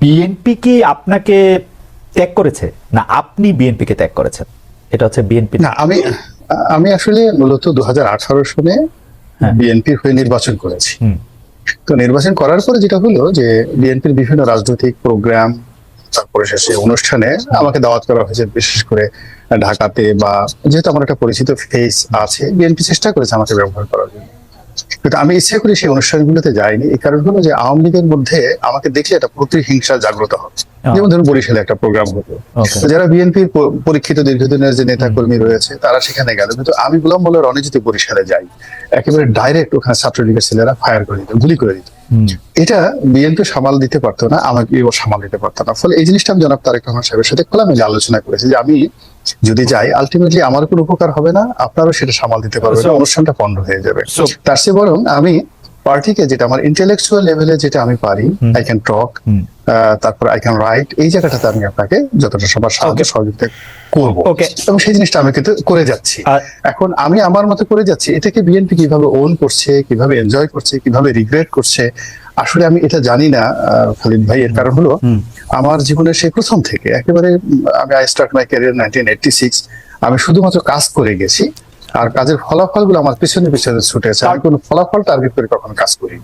BNP কি আপনাকে ত্যাগ করেছে? না আপনি বিএনপিকে ত্যাগ করেছেন? এটা হচ্ছে বিএনপি না আমি আমি আসলে মূলত দু হ্যাঁ। বিএনপির হয়ে নির্বাচন করেছি। তো নির্বাচন করার পরে যেটা হলো যে বিএনপির বিভিন্ন রাজনৈতিক প্রোগ্রাম তারপরে শেষে অনুষ্ঠানে আমাকে দাওয়াত করা হয়েছে বিশেষ করে ঢাকাতে বা যেহেতু আমার একটা পরিচিত ফেস আছে বিএনপি চেষ্টা করেছে আমাকে ব্যবহার করার জন্য। কিন্তু আমি ইচ্ছে করে সেই অনুষ্ঠানগুলোতে যাইনি। এই কারণ হলো যে আওয়ামী লীগের মধ্যে আমাকে দেখলে একটা প্রতিহিংসা জাগ্রত হবে। যেমন ধরুন বরিশালে একটা প্রোগ্রাম হতো যারা বিএনপির পরীক্ষিত দীর্ঘদিনের যে নেতা কর্মী রয়েছে তারা সেখানে গেল। কিন্তু আমি বললাম বলে রনে যদি বরিশালে যাই একেবারে ডাইরেক্ট ওখানে ছাত্রলীগের ছেলেরা ফায়ার করে দিত গুলি করে দিত। এটা বিএনপি সামাল দিতে পারতো না আমাকে সামাল দিতে পারতো না। ফলে এই জিনিসটা আমি জনাব তারেক রহমান সাহেবের সাথে খোলামেলা আলোচনা করেছি যে আমি যদি যাই আলটিমেটলি আমার কোনো উপকার হবে না আপনারও সেটা সামাল দিতে পারবেন অনুষ্ঠানটা পণ্ড হয়ে যাবে। তার চেয়ে বরং আমি পার্টিকে যেটা আমার ইন্টেলেকচুয়াল লেভেলে যেটা আমি পারি আই ক্যান টক। তারপর আই ক্যান রাইট এই জায়গাটাতে আমি আপনাকে যতটা সবার সাহায্য. সহযোগিতা করব। এবং সেই জিনিসটা আমি কিন্তু করে যাচ্ছি। এখন আমি আমার মতো করে যাচ্ছি এটাকে বিএনপি কীভাবে ওন করছে কীভাবে এনজয় করছে কীভাবে রিগ্রেট করছে আসলে আমি এটা জানি না খালিদ ভাই। এর কারণ হলো আমার জীবনের সেই প্রথম থেকে একেবারে আমি I start my career nineteen eighty six আমি শুধুমাত্র কাজ করে গেছি আর কাজের ফলাফলগুলো আমার পিছনে পিছনে ছুটেছে আর কোনো ফলাফল টার্গেট করে কখনো কাজ করি